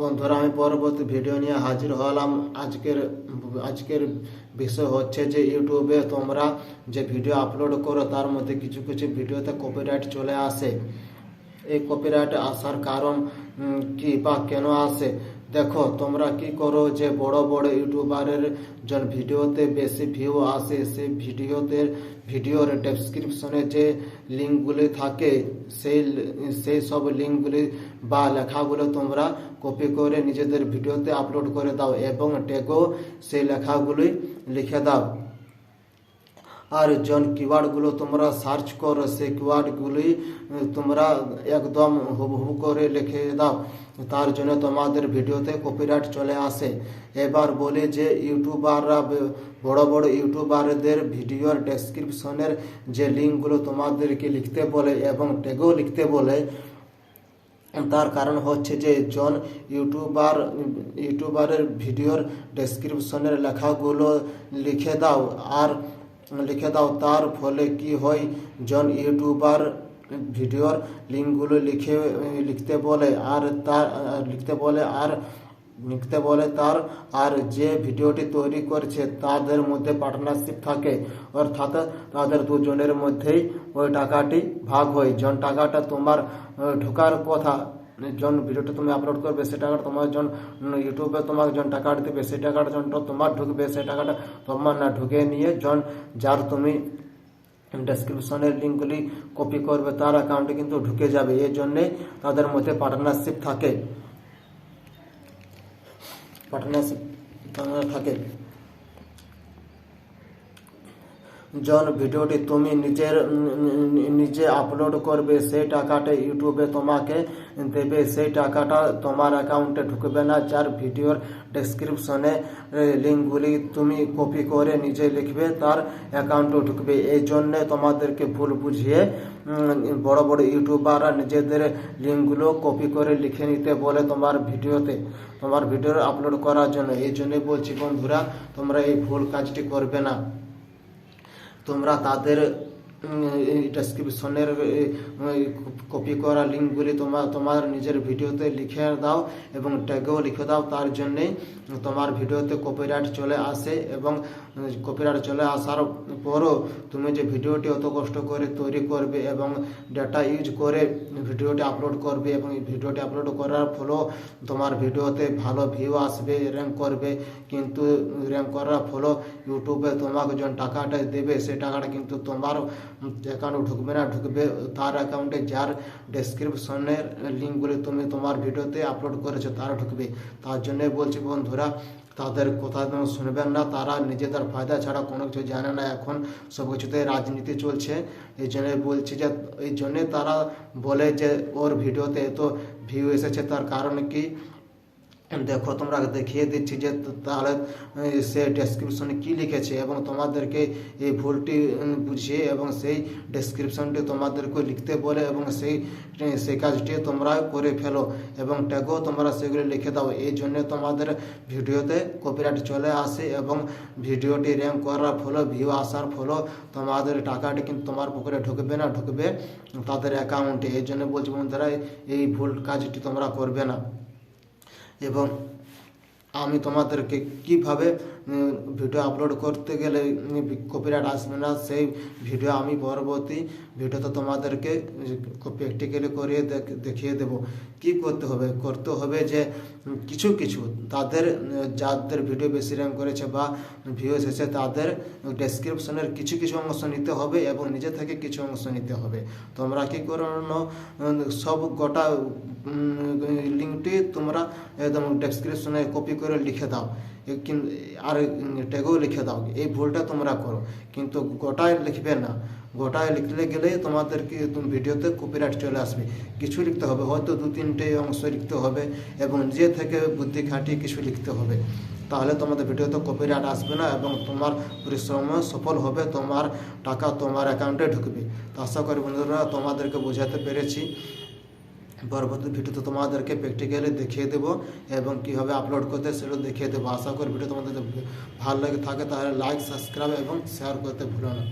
বন্ধুরা, আমি পরবর্তী ভিডিও নিয়ে হাজির হলাম। আজকের আজকের বিষয় হচ্ছে যে ইউটিউবে তোমরা যে ভিডিও আপলোড করো, তার মধ্যে কিছু কিছু ভিডিওতে কপিরাইট চলে আসে। এই কপিরাইট আসার কারণ কি বা কেন আসে? দেখো, তোমরা কি করো যে বড় বড় ইউটিউবারের জন ভিডিওতে বেশি ভিউ আসে, সেই ভিডিওতে, ভিডিওর ডেসক্রিপশনে যে লিঙ্কগুলি থাকে, সেই সেই সব লিঙ্কগুলি বা লেখাগুলো তোমরা কপি করে নিজেদের ভিডিওতে আপলোড করে দাও এবং ট্যাগও সেই লেখাগুলি লিখে দাও। আর জন কিওয়ার্ডগুলো তোমরা সার্চ করো সেই কিওয়ার্ডগুলি তোমরা একদম হুবহু করে লিখে দাও। তার জন্য তোমাদের ভিডিওতে কপিরাইট চলে আসে। এবার বলি যে ইউটিউবাররা বড় বড় ইউটিউবারদের ভিডিওর ডেসক্রিপশনের যে লিঙ্কগুলো তোমাদেরকে লিখতে বলে এবং ট্যাগও লিখতে বলে, তার কারণ হচ্ছে যে জন ইউটিউবার, ইউটিউবারের ভিডিওর ডেসক্রিপশনের লেখাগুলো লিখে দাও। আর লিখে দাও, তার ফলে কি হয়? জন ইউটিউবার ভিডিওর লিঙ্কগুলো লিখে, লিখতে বলে আর তার, লিখতে বলে আর, লিখতে বলে তার, আর যে ভিডিওটি তৈরি করছে তাদের মধ্যে পার্টনারশিপ থাকে। অর্থাৎ তাদের দুজনের মধ্যেই ওই টাকাটি ভাগ হয়। জন, টাকাটা তোমার ঢোকার কথা জন ভিডিওটা তুমি আপলোড করবে সে টাকাটা তোমার জন ইউটিউবে তোমাকে জন টাকা দেবে সেই টাকাটা জন তোমার ঢুকবে, সেই টাকাটা তোমার না ঢুকে নিয়ে জন, যার তুমি ডেসক্রিপশনের লিঙ্কগুলি কপি করবে, তার অ্যাকাউন্টে কিন্তু ঢুকে যাবে। এই জন্যে তাদের মধ্যে পার্টনারশিপ থাকে। পার্টনারশিপ থাকে। জন ভিডিওটি তুমি নিজের নিজে আপলোড করবে, সেই টাকাটা ইউটিউবে তোমাকে দেবে, সেই টাকাটা তোমার অ্যাকাউন্টে ঢুকবে না, যার ভিডিওর ডেসক্রিপশনে লিঙ্কগুলি তুমি কপি করে নিজে লিখবে, তার অ্যাকাউন্টে ঢুকবে। এই জন্যে তোমাদেরকে ভুল বুঝিয়ে বড় বড় ইউটিউবাররা নিজেদের লিঙ্কগুলো কপি করে লিখে নিতে বলে তোমার ভিডিওতে, তোমার ভিডিও আপলোড করার জন্য। এই জন্যই বলছি বন্ধুরা, তোমরা এই ভুল কাজটি করবে না। তোমরা তাদের ডেসক্রিপশনের কপি করা লিঙ্কগুলি তোমার তোমার নিজের ভিডিওতে লিখে দাও এবং ট্যাগেও লিখে দাও। তার জন্যেই তোমার ভিডিওতে কপিরাইট চলে আসে এবং কপিরাইট চলে আসার পরও তুমি যে ভিডিওটি অত কষ্ট করে তৈরি করবে এবং ডেটা ইউজ করে ভিডিওটি আপলোড করবে এবং ভিডিওটি আপলোড করার ফলেও তোমার ভিডিওতে ভালো ভিউ আসবে র্যাঙ্ক করবে। কিন্তু র্যাঙ্ক করার ফলেও ইউটিউবে তোমাকে যখন টাকাটা দেবে, সেই টাকাটা কিন্তু তোমার অ্যাকাউন্টে ঢুকবে না, ঢুকবে তার অ্যাকাউন্টে যার ডেসক্রিপশনের লিঙ্কগুলি তুমি তোমার ভিডিওতে আপলোড করেছ তারা ঢুকবে। তার জন্য বলছি বন্ধুরা, তাদের কথা শুনবেন না, তারা নিজেদের ফায়দা ছাড়া কোনো কিছু জানে না। এখন সব কিছুতে রাজনীতি চলছে, এই জন্য বলছি যে, এই জন্যে তারা বলে যে, ওর ভিডিওতে এত ভিউ এসেছে, তার কারণ কি? দেখো, তোমরা দেখিয়ে দিচ্ছি যে তাহলে সে ডেসক্রিপশনে কি লিখেছে এবং তোমাদেরকে এই ভুলটি বুঝিয়ে এবং সেই ডেসক্রিপশনটি তোমাদেরকে লিখতে বলে এবং সেই সেই কাজটি তোমরা করে ফেলো এবং ট্যাগও তোমরা সেগুলি লিখে দাও। এই জন্য তোমাদের ভিডিওতে কপিরাইট চলে আসে এবং ভিডিওটি র্যাঙ্ক করার ফলে ভিউ আসার ফলে তোমাদের টাকাটি কিন্তু তোমার পুকুরে ঢুকবে না, ঢুকবে তাদের অ্যাকাউন্টে এই জন্য বলছি বন্ধুরা, এই ভুল কাজটি তোমরা করবে না। এবং আমি তোমাদেরকে কীভাবে ভিডিও আপলোড করতে গেলে কপিরাইট আসবে না, সেই ভিডিও আমি পরবর্তী ভিডিওতে তোমাদেরকে প্র্যাকটিক্যালি করিয়ে দেখিয়ে দেব। কি করতে হবে? করতে হবে যে কিছু কিছু তাদের, যাদের ভিডিও বেশি র্যাঙ্ক করেছে বা ভিউ এসেছে, তাদের ডেসক্রিপশনের কিছু কিছু অংশ নিতে হবে এবং নিজে থেকে কিছু অংশ নিতে হবে। তোমরা কি করো সব গোটা লিঙ্কটি তোমরা একদম ডেসক্রিপশনে কপি করে লিখে দাও। আর ট্যাগও লিখে দাও, এই ভুলটা তোমরা করো। কিন্তু গোটায় লিখবে না। গোটায় লিখলে গেলে তোমাদেরকে তুমি ভিডিওতে কপিরাইট চলে আসবে। কিছু লিখতে হবে, হয়তো দু তিনটে অংশ লিখতে হবে এবং যে থেকে বুদ্ধি খাটিয়ে কিছু লিখতে হবে। তাহলে তোমাদের ভিডিওতে কপিরাইট আসবে না এবং তোমার পরিশ্রম সফল হবে, তোমার টাকা তোমার অ্যাকাউন্টে ঢুকবে। তো আশা করি বন্ধুরা তোমাদেরকে বোঝাতে পেরেছি। পরবর্তী ভিডিওতে তোমাদেরকে প্র্যাকটিক্যালি দেখিয়ে দেবো এবং কীভাবে আপলোড করতে সেটা দেখিয়ে দেবো। আশা করি ভিডিও তোমাদের ভালো লাগে থাকে তাহলে লাইক সাবস্ক্রাইব এবং শেয়ার করতে ভুলো না।